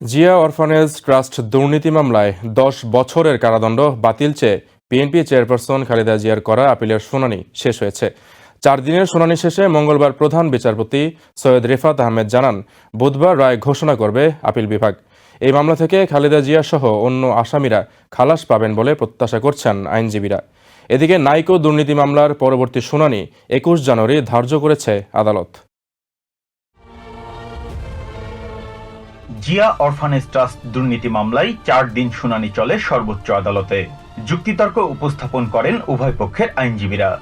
Zia orphanage trust দুর্নীতি মামলায় দশ বছরের কারাদণ্ড বাতিল চেয়ে বিএনপি চেয়ারপারসন খালেদা জিয়ার করা আপিলের শুনানি শেষ হয়েছে। চার দিনের শুনানি শেষে মঙ্গলবার প্রধান বিচারপতি সৈয়দ রেফাত আহমেদ জানান, বুধবার রায় ঘোষণা করবে আপিল বিভাগ। এই মামলা থেকে খালেদা জিয়া সহ অন্য আসামিরা খালাস পাবেন বলে প্রত্যাশা করছেন আইনজীবীরা। এদিকে নাইকো দুর্নীতি মামলার পরবর্তী শুনানি একুশ জানুয়ারি ধার্য করেছে আদালত। জিয়া অরফানেজ ট্রাস্ট দুর্নীতি মামলায় চার দিন শুনানি চলে সর্বোচ্চ আদালতে। যুক্তিতর্ক উপস্থাপন করেন উভয় পক্ষের আইনজীবীরা।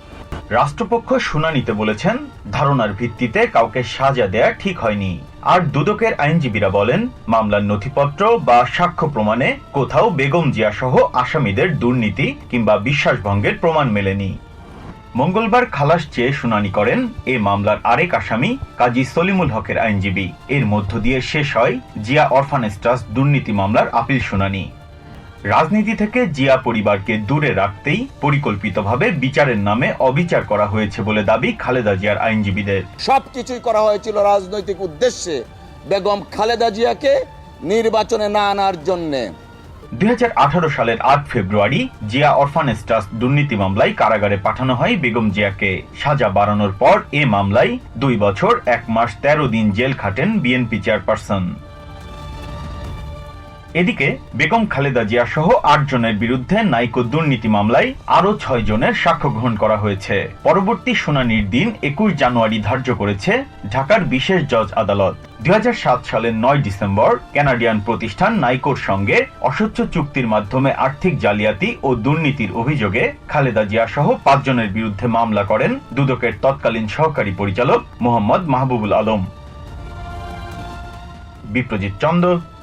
রাষ্ট্রপক্ষ শুনানিতে বলেছেন, ধারণার ভিত্তিতে কাউকে সাজা দেয়া ঠিক হয়নি। আর দুদকের আইনজীবীরা বলেন, মামলার নথিপত্র বা সাক্ষ্য প্রমাণে কোথাও বেগম জিয়া সহ আসামিদের দুর্নীতি কিংবা বিশ্বাসভঙ্গের প্রমাণ মেলেনি। মঙ্গলবার খালাস চেয়ে শুনানি করেন এ মামলার আরেক আসামি কাজী সলিমুল হকের আইনজীবী। এর মধ্য দিয়ে শেষ হয় জিয়া অরফানেজ ট্রাস্ট দুর্নীতি মামলার আপিল শুনানি। রাজনীতি থেকে জিয়া পরিবারকে দূরে রাখতেই পরিকল্পিতভাবে বিচারের নামে অবিচার করা হয়েছে বলে দাবি খালেদা জিয়ার আইনজীবীদের। সবকিছুই করা হয়েছিল রাজনৈতিক উদ্দেশ্যে। বেগম খালেদা জিয়াকে নির্বাচনে না আনার জন্যে। দুই হাজার আঠারো সালের আট ফেব্রুয়ারি জিয়া অরফানেজ ট্রাস্ট দুর্নীতি মামলায় কারাগারে পাঠানো হয়। বেগম জিয়াকে সাজা বাড়ানোর পর এ মামলায় দুই বছর, এক মাস, তেরো দিন জেল খাটেন বিএনপি চেয়ারপারসন। এদিকে বেগম খালেদা জিয়া সহ আট জনের বিরুদ্ধে নাইকো দুর্নীতি মামলায় আরও ছয় জনের সাক্ষ্য গ্রহণ করা হয়েছে। পরবর্তী শুনানির দিন একুশ জানুয়ারি ধার্য করেছে ঢাকার বিশেষ জজ আদালত। দুই হাজার সাত সালের নয় ডিসেম্বর কানাডিয়ান প্রতিষ্ঠান নাইকোর সঙ্গে অস্বচ্ছ চুক্তির মাধ্যমে আর্থিক জালিয়াতি ও দুর্নীতির অভিযোগে খালেদা জিয়া সহ পাঁচজনের বিরুদ্ধে মামলা করেন দুদকের তৎকালীন সহকারী পরিচালক Mohammad Mahbubul Alam. Biprajit Chandra